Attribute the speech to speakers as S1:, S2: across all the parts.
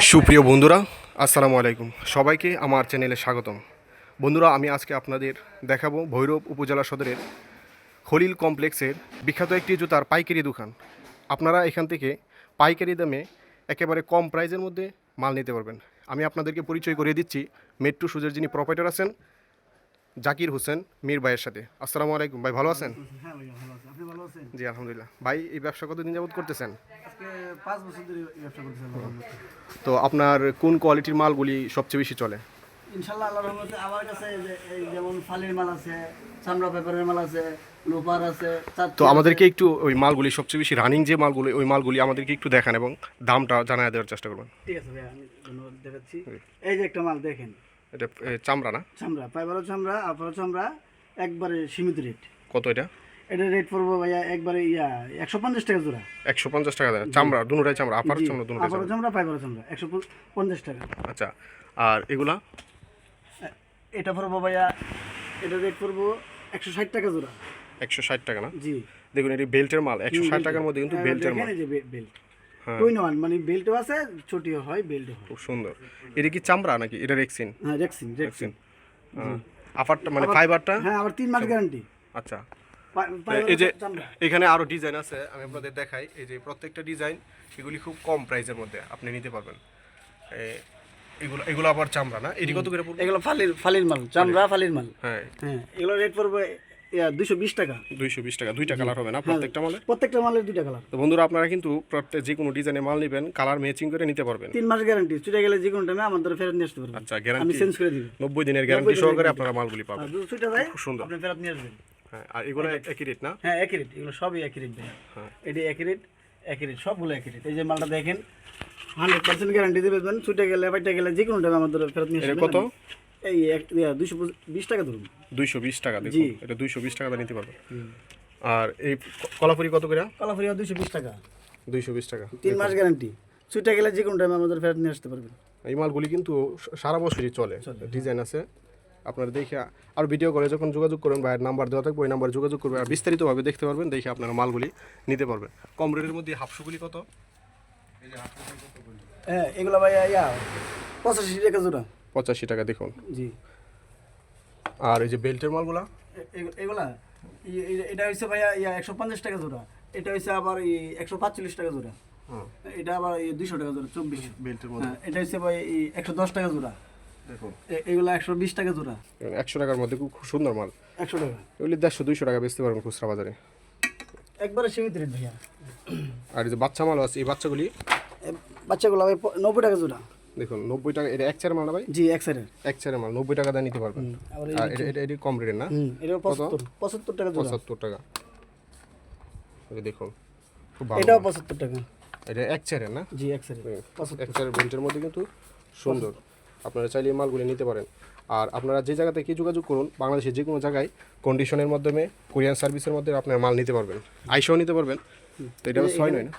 S1: সুপ্রিয় বন্ধুরা, আসসালামু আলাইকুম। সবাইকে আমার চ্যানেলে স্বাগতম। বন্ধুরা, আমি আজকে আপনাদের দেখাবো ভৈরব উপজেলা সদরের হলিল কমপ্লেক্সের বিখ্যাত একটি জুতার পাইকারি দোকান। আপনারা এখান থেকে পাইকারি দামে একেবারে কম প্রাইজের মধ্যে মাল নিতে পারবেন। আমি আপনাদেরকে পরিচয় করিয়ে দিচ্ছি। মেট্রো সুজের যিনি প্রপাইটার আছেন। জাকির হোসেন মীর ভাইয়ের সাথে। আসসালামু আলাইকুম ভাই ভালো আছেন?
S2: হ্যাঁ
S1: জি আলহামদুলিল্লাহ। ভাই এই ব্যবসা কতদিন যাবত করতেছেন। তো আপনার কোন কোয়ালিটির মালগুলি সবচেয়ে বেশি চলে?
S2: ইনশাল্লাহ আল্লাহর রহমতে আমার কাছে এই যেমন ফালির মাল আছে চামড়া পেপারের মাল আছে লোপার আছে
S1: তো আমাদেরকে একটু ওই মালগুলি সবচেয়ে বেশি রানিং যে মালগুলি ওই মালগুলি আমাদেরকে একটু দেখান এবং দামটা জানায় দেওয়ার চেষ্টা করবেন।
S2: ঠিক আছে ভাইয়া আমি ধন্যবাদ দেখাচ্ছি এই যে একটা মাল দেখেন
S1: এটা চামড়া না?
S2: চামড়া পাইবারও চামড়া আপারও চামড়া একবারে সীমিত রেট।
S1: কত এটা?
S2: এটা রেট পড়ব ভাইয়া একবারে ইয়া একশো পঞ্চাশ টাকা জোড়া।
S1: একশো পঞ্চাশ টাকা দেয় চামড়া দুটাই চামড়া আপার চামড়া দুটাই
S2: আপারও চামড়া। পাইবারও চামড়া একশো পঞ্চাশ টাকা।
S1: আচ্ছা আর এগুলা?
S2: এটা পড়ব ভাইয়া এটা রেট পড়ব একশো ষাট টাকা জোড়া।
S1: একশো ষাট টাকা না?
S2: জি।
S1: দেখুন এটি বেল্টের মাল একশো ষাট টাকার মধ্যে কিন্তু
S2: হ্যাঁ,
S1: বেল্টের মাল।
S2: বেল্ট।
S1: হ্যাঁ।
S2: ওয়ান মানে বেল্টও আছে ছোটিও হয় বেল্টও হয়।
S1: খুব সুন্দর। এটা কি চামড়া নাকি? এটা রেক্সিন
S2: হ্যাঁ রেক্সিন রেক্সিন
S1: আপারটা মানে ফাইবারটা
S2: হ্যাঁ আবার তিন মাস গ্যারান্টি
S1: আচ্ছা। এই যে এখানে আরও ডিজাইন আছে আমি আপনাদের দেখাই। এই যে প্রত্যেকটা ডিজাইন এগুলি খুব কম প্রাইসের মধ্যে আপনি নিতে পারবেন। এগুলো এগুলো আবার চামড়া না? এটি কত করে পড়বে?
S2: এগুলো ফালির ফালির মাল চামড়া ফালির মাল।
S1: হ্যাঁ।
S2: হ্যাঁ এগুলো রেট পড়বে দুশো বিশ টাকা।
S1: দুইশো বিশ টাকা দুইটা কালার হবে না প্রত্যেকটা মালে
S2: প্রত্যেকটা মালের দুইটা কালার
S1: তো বন্ধুরা আপনারা কিন্তু প্রত্যেক যে কোনো ডিজাইনে মাল নেবেন কালার ম্যাচিং করে নিতে পারবেন।
S2: তিন মাস গ্যারান্টি ছুটে গেলে যে কোনো টাইমে আমাদের ফেরত নিয়ে আসতে পারবেন।
S1: আচ্ছা
S2: আমি চেঞ্জ করে দিব।
S1: নব্বই দিনের গ্যারান্টি সহকারে আপনারা মালগুলি
S2: আর
S1: পাবেন
S2: ছুটে যায়
S1: খুব সুন্দর।
S2: আপনি ফেরত নিয়ে আসবেন।
S1: হ্যাঁ আর এগুলো একই রেট না?
S2: হ্যাঁ একই রেট এগুলো সবই একই রেট
S1: হ্যাঁ।
S2: এটি একই রেট একই রেট সবগুলো একই রেট এই যে মালটা দেখেন হান্ড্রেড পার্সেন্ট গ্যারান্টি দেবেন ছুটে গেলে বাইটে গেলে যে কোনো টাইমে আমাদের ফেরত নিয়ে আসবেন।
S1: কত?
S2: এই এক দুশো বিশ টাকা ধরুন।
S1: দুইশো বিশ টাকা দেখুন। এটা দুইশো বিশ টাকা নিতে পারবেন আর এই কলাপুরি কত করে?
S2: কলাফরিয়া দুশো বিশ টাকা।
S1: দুইশো বিশ টাকা।
S2: তিন মাস গ্যারান্টি। ছুটে গেলে যে কোনো টাইমে আমাদের ফেরত নিয়ে আসতে পারবেন।
S1: এই মালগুলি কিন্তু সারা বছরই চলে। ডিজাইন আছে। আপনারা দেখে আর ভিডিও করে যখন যোগাযোগ করবেন ভাইয়ের নাম্বার দেওয়া থাকবে ওই নাম্বার যোগাযোগ করবেন আর বিস্তারিতভাবে দেখতে পারবেন দেখে আপনারা মালগুলি নিতে পারবেন। কম রেটের মধ্যে হাফশুগুলি কত?
S2: হ্যাঁ এগুলো ভাই ইয়া পঁচাশি টাকা জোড়া।
S1: পঁচাশি টাকা দেখুন।
S2: জি।
S1: আর এই যে বেল্টের মালগুলা?
S2: এগুলা? এটা হচ্ছে ভাইয়া ইয়া একশো পঞ্চাশ টাকা জোড়া। এটা হচ্ছে আবার একশো পাঁচচল্লিশ টাকা জোড়া। এটা আবার দুইশো টাকা জোড়া চব্বিশ।
S1: বেল্টের মধ্যে
S2: হ্যাঁ এটা হচ্ছে ভাই একশো দশ টাকা জোড়া। এগুলো একশো বিশ টাকা জোড়া।
S1: একশো টাকার মধ্যে খুব সুন্দর মাল।
S2: একশো টাকা।
S1: এগুলি দেড়শো দুইশো টাকা বেচতে পারবেন খুচরা বাজারে।
S2: একবারে সীমিত রেট ভাইয়া।
S1: আর এই যে বাচ্চা মাল আছে এই বাচ্চাগুলি?
S2: বাচ্চাগুলো নব্বই টাকা জোড়া।
S1: দেখুন নব্বই টাকা এটা এক চারের মাল না ভাই?
S2: জি এক সাইডের
S1: এক চারের মাল নব্বই টাকা দিয়ে নিতে পারবেন। আর এটা এটা কম রেটের না?
S2: এটা পঁচাত্তর পঁচাত্তর টাকা
S1: পঁচাত্তর টাকা। দেখুন খুব ভালো
S2: এটাও পঁচাত্তর টাকা।
S1: এটা এক চারের না?
S2: জি এক সাইডের
S1: এক চারের বেল্টের মধ্যে কিন্তু সুন্দর। আপনারা চাইলে এই মালগুলি নিতে পারেন। আর আপনারা যে জায়গা থেকে যোগাযোগ করুন বাংলাদেশের যে কোনো জায়গায় কন্ডিশনের মাধ্যমে কোরিয়ান সার্ভিসের মধ্যে আপনার মাল নিতে পারবেন। আইসাও নিতে পারবেন। তো এটা ছয় নয় না?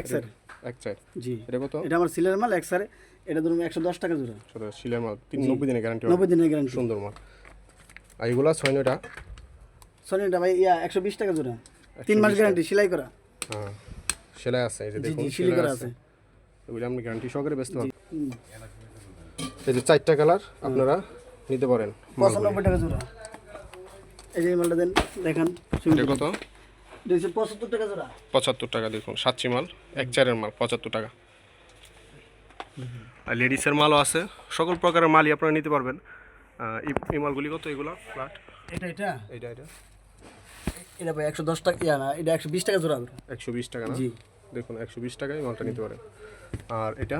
S2: এক সাইড
S1: এক চার
S2: জি।
S1: এটা কত?
S2: এটা আমার সিলের মাল এক সারে। এটা ধরুন একশো দশ টাকা জোড়া।
S1: সেটা শিলের মাল। তিন নব্বই দিনের গ্যারান্টি
S2: নব্বই দিনের গ্যারান্টি
S1: সুন্দর মাল। আর এগুলা ছয় নয়টা?
S2: সনিটা ভাই ইয়া একশো বিশ টাকা জোড়া। তিন মাস গ্যারান্টি সেলাই করা।
S1: হ্যাঁ সেলাই আছে এই যে দেখুন
S2: সেলাই করা
S1: আছে। এগুলি আপনি গ্যারান্টি সহকারে বেচতে পারবেন। এই যে চারটা কালার আপনারা নিতে পারেন।
S2: পঁচানব্বই টাকা জোড়া। এই যে মালটা দেন দেখান
S1: এটা কত?
S2: পঁচাত্তর টাকা জোড়া।
S1: পঁচাত্তর টাকা দেখুন সাতচি মাল এক চারের মাল পঁচাত্তর টাকা। আর লেডিসের মালও আছে সকল প্রকারের মালই আপনারা নিতে পারবেন। এই মালগুলি কত এগুলো? ফ্ল্যাট?
S2: এটা এটা?
S1: এইটা এটা?
S2: এটা ভাই একশো দশ টাকা ইয়া না এটা একশো বিশ টাকা জোড়া
S1: একশো বিশ টাকা না?
S2: জি।
S1: দেখুন একশো বিশ টাকায় মালটা নিতে পারেন। আর এটা?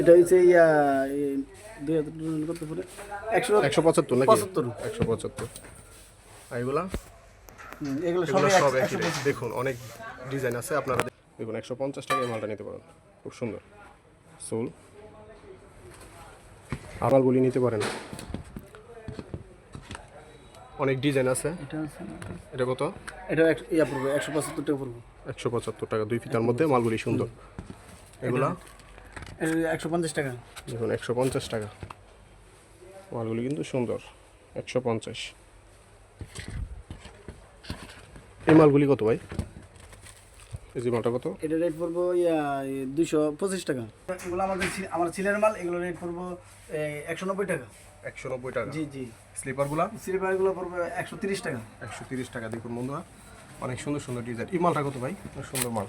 S2: এটা হচ্ছে ইয়া দুই হাজার কত পড়ে একশো
S1: একশো পঁচাত্তর নাকি?
S2: পঁচাত্তর।
S1: একশো পঁচাত্তর। আর এগুলা?
S2: এগুলো
S1: সব একই দেখুন অনেক ডিজাইন আছে আপনারা দেখুন একশো পঞ্চাশ টাকায় মালটা নিতে পারেন। খুব সুন্দর। সোল। আবালগুলি নিতে পারেন। অনেক ডিজাইন আছে।
S2: এটা
S1: কত?
S2: এটা ইয়া পড়বে একশো পঁচাত্তর টাকা পড়বে।
S1: একশো পঁচাত্তর টাকা দুই ফিতার মধ্যে মালগুলি সুন্দর। এগুলা?
S2: একশো পঞ্চাশ টাকা।
S1: দেখুন একশো পঞ্চাশ টাকা। মালগুলি কিন্তু সুন্দর। একশো পঞ্চাশ। এই মালগুলি কত ভাই? এই যে মালটা কত?
S2: এটা রেট পড়ব ইয়া দুশো পঁচিশ টাকা। এগুলো আমাদের আমার ছিলের মাল এগুলো রেট পড়ব একশো নব্বই টাকা।
S1: একশো নব্বই টাকা?
S2: জি জি।
S1: স্লিপারগুলা?
S2: সিলিপারগুলো পড়বে একশো তিরিশ টাকা।
S1: একশো তিরিশ টাকা দেখুন বন্ধুরা অনেক সুন্দর সুন্দর ডিজাইন এই মালটা কত ভাই? সুন্দর মাল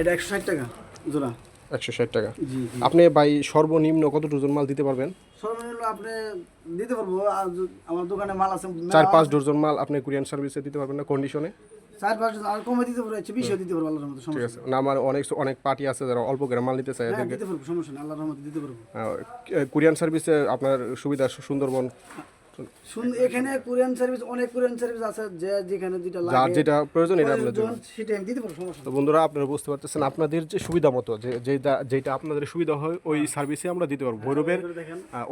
S2: এটা একশো ষাট টাকা জোড়া।
S1: একশো ষাট টাকা। আপনি ভাই সর্বনিম্ন কত ডজন মাল দিতে পারবেন?
S2: সর্বনিম্ন আপনি দিতে পারব আমার দোকানে মাল আছে।
S1: চার পাঁচ ডজন মাল আপনি কুরিয়ান সার্ভিসে দিতে পারবেন না কন্ডিশনে
S2: চার পাঁচ আর কমে দিতে পারব একশো বিশও দিতে পারব আল্লাহর মতো
S1: ঠিক আছে। না আমার অনেক অনেক পার্টি আছে যারা অল্প করে মাল নিতে চায়
S2: হ্যাঁ দিতে পারব সমস্যা নেই আল্লাহর রহমতে দিতে পারব।
S1: কুরিয়ান সার্ভিসে আপনার সুবিধা সুন্দরবন?
S2: শুন- এখানে কোরিয়ান সার্ভিস অনেক কোরিয়ান সার্ভিস আছে যে যেখানে যেটা
S1: যার যেটা প্রয়োজন এটা
S2: সেটা আমি দিতে পারব সমস্যা
S1: তো বন্ধুরা আপনারা বুঝতে পারতেছেন আপনাদের যে সুবিধা মতো যে যেটা যেটা আপনাদের সুবিধা হয় ওই সার্ভিসে আমরা দিতে পারব। ভৈরবের
S2: এগুলো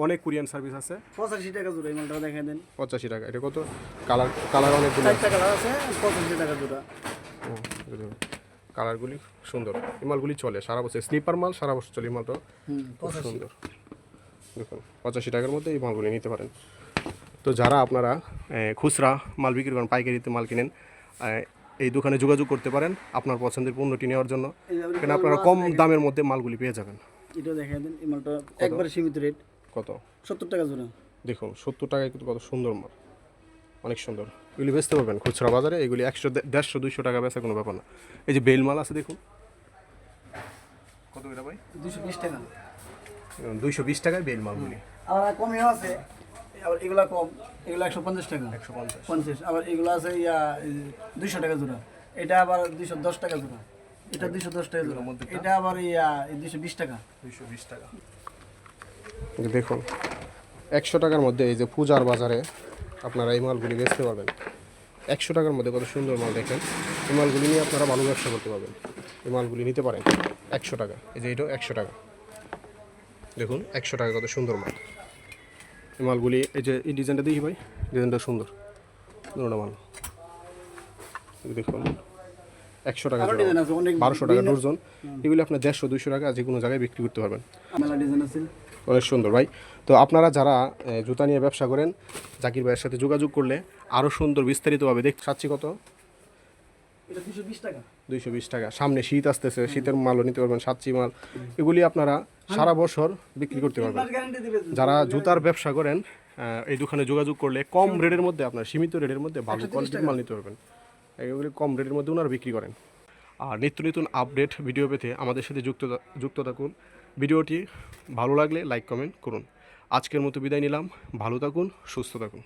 S1: অনেক কুরিয়ান সার্ভিস আছে।
S2: পঁচাশি টাকা জোড়া এই মালটা দেখেন দেন।
S1: পঁচাশি টাকা এটা কত? কালার কালার অনেকগুলো
S2: চার টাকা আছে। পঁচাশি টাকা জোড়া।
S1: কালারগুলি সুন্দর। এই মালগুলি চলে সারা বছর স্লিপার মাল সারা বছর চলে এই মালটা। সুন্দর। দেখুন পঁচাশি টাকার মধ্যে এই মালগুলি নিতে পারেন। তো যারা আপনারা খুচরা মাল বিক্রি করেন পাইকারিতে মাল কিনেন এই দোকানে যোগাযোগ করতে পারেন আপনার পছন্দের পণ্যটি নেওয়ার জন্য। এখানে আপনারা কম দামের মধ্যে মালগুলি পেয়ে যাবেন।
S2: এটা দেখেন দেন এই মালটা একবারে সীমিত রেট।
S1: কত?
S2: সত্তর টাকা জোড়া।
S1: দেখুন সত্তর টাকায় কিন্তু কত সুন্দর মাল। অনেক সুন্দর। এগুলি বেচতে পারবেন খুচরা বাজারে এগুলি একশো দেড়শো দুইশো টাকা বেচা কোনো ব্যাপার না। এই যে বেল মাল আছে দেখুন। কত এটা ভাই?
S2: দুশো বিশ টাকা।
S1: দুইশো বিশ টাকায় বেল মালগুলি।
S2: আবার কমেও আছে। আবার এগুলা কম এগুলো একশো পঞ্চাশ টাকা।
S1: একশো পঞ্চাশ।
S2: পঞ্চাশ আবার এগুলো আছে ইয়া দুইশো টাকা জোড়া। এটা আবার দুইশো দশ টাকা জোড়া। এটা দুইশো দশ টাকা জোড়া। এটা আবার ইয়া দুইশো বিশ টাকা।
S1: দুইশো বিশ টাকা। দেখুন একশো টাকার মধ্যে এই যে পূজার বাজারে আপনারা এই মালগুলি বেচতে পারবেন। একশো টাকার মধ্যে কত সুন্দর মাল দেখেন। এই মালগুলি নিয়ে আপনারা ভালো ব্যবসা করতে পারবেন। এই মালগুলি নিতে পারেন একশো টাকা। এই যে এটাও একশো টাকা। দেখুন একশো টাকা কত সুন্দর মাল। মালগুলি এই যে এই ডিজাইনটা দেখি ভাই ডিজাইনটা সুন্দর দুটো মাল। দেখুন একশো টাকা বারোশো টাকা ডর্জন এগুলি আপনার দেড়শো দুশো টাকা যে কোনো জায়গায় বিক্রি করতে পারবেন। অনেক সুন্দর ভাই। তো আপনারা যারা জুতা নিয়ে ব্যবসা করেন জাকির ভাইয়ের সাথে যোগাযোগ করলে আরও সুন্দর বিস্তারিতভাবে দেখতে চাচ্ছি কত? দুইশো বিশ টাকা। সামনে শীত আসতেছে শীতের মালও নিতে পারবেন সাচ্চি মাল। এগুলি আপনারা সারা বছর বিক্রি করতে পারবেন। যারা জুতার ব্যবসা করেন এই দোকানে যোগাযোগ করলে কম রেটের মধ্যে আপনার সীমিত রেটের মধ্যে ভালো কোয়ালিটির মাল নিতে পারবেন। এগুলি কম রেটের মধ্যে ওনারা বিক্রি করেন। আর নিত্য নতুন আপডেট ভিডিও পেতে আমাদের সাথে যুক্ত যুক্ত থাকুন। ভিডিওটি ভালো লাগলে লাইক কমেন্ট করুন। আজকের মতো বিদায় নিলাম। ভালো থাকুন সুস্থ থাকুন।